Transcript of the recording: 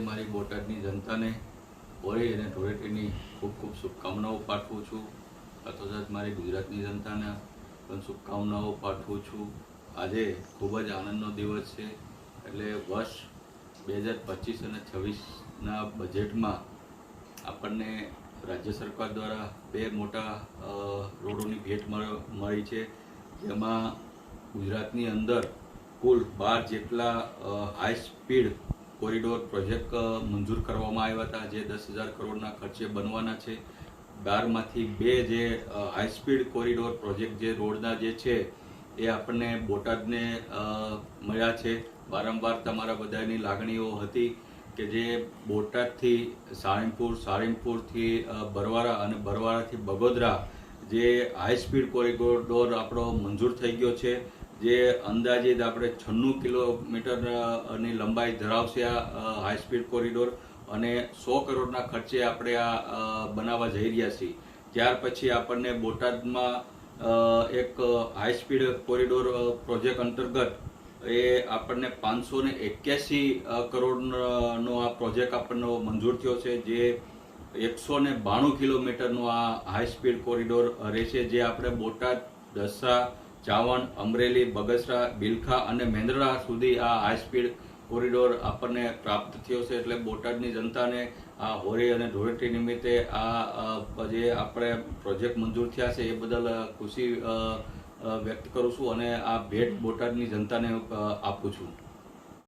બોટાદની જનતાને હોળી અને ધૂળેટીની ખૂબ ખૂબ શુભકામનાઓ પાઠવું છું. સાથોસાથ મારી ગુજરાતની જનતાને પણ શુભકામનાઓ પાઠવું છું. આજે ખૂબ જ આનંદનો દિવસ છે. એટલે વર્ષ બે હજાર પચીસ અને છવ્વીસના બજેટમાં આપણને રાજ્ય સરકાર દ્વારા બે મોટા રોડોની ભેટ મળી છે. જેમાં ગુજરાતની અંદર કુલ બાર જેટલા હાઈ સ્પીડ કોરિડોર પ્રોજેક્ટ મંજૂર કરવામાં આવ્યા હતા જે દસ હજાર કરોડના ખર્ચે બનવાના છે. બારમાંથી બે જે હાઈ સ્પીડ કોરિડોર પ્રોજેક્ટ જે રોડના જે છે એ આપણને બોટાદને મળ્યા છે. વારંવાર તમારા બધાની લાગણીઓ હતી કે જે બોટાદથી સાળીમપુર સાળીમપુરથી અ, બરવારા અને બરવારાથી બગોદરા જે હાઈ સ્પીડ કોરિડોર આપણો મંજૂર થઈ ગયો છે. જે અંદાજિત આપણે છન્નું કિલોમીટરની લંબાઈ ધરાવશે આ હાઈ સ્પીડ કોરિડોર અને સો કરોડના ખર્ચે આપણે આ બનાવવા જઈ રહ્યા છીએ. ત્યાર પછી આપણને બોટાદમાં એક હાઈ સ્પીડ કોરિડોર પ્રોજેક્ટ અંતર્ગત એ આપણને પાંચસો ને એક્યાસી કરોડનો આ પ્રોજેક્ટ આપણને મંજૂર થયો છે, જે એકસો ને બાણું કિલોમીટરનો આ હાઈ સ્પીડ કોરિડોર રહેશે, જે આપણે બોટાદ દસા ચાવણ અમરેલી, બગસરા, બિલખા અને મેંદરડા સુધી આ હાઈ સ્પીડ કોરિડોર આપણને પ્રાપ્ત થયો છે. એટલે બોટાદની જનતાને આ હોળી અને ધૂળેટી નિમિત્તે આ જે આપણે પ્રોજેક્ટ મંજૂર થયા છે એ બદલ ખુશી વ્યક્ત કરું છું અને આ ભેટ બોટાદની જનતાને આપું છું.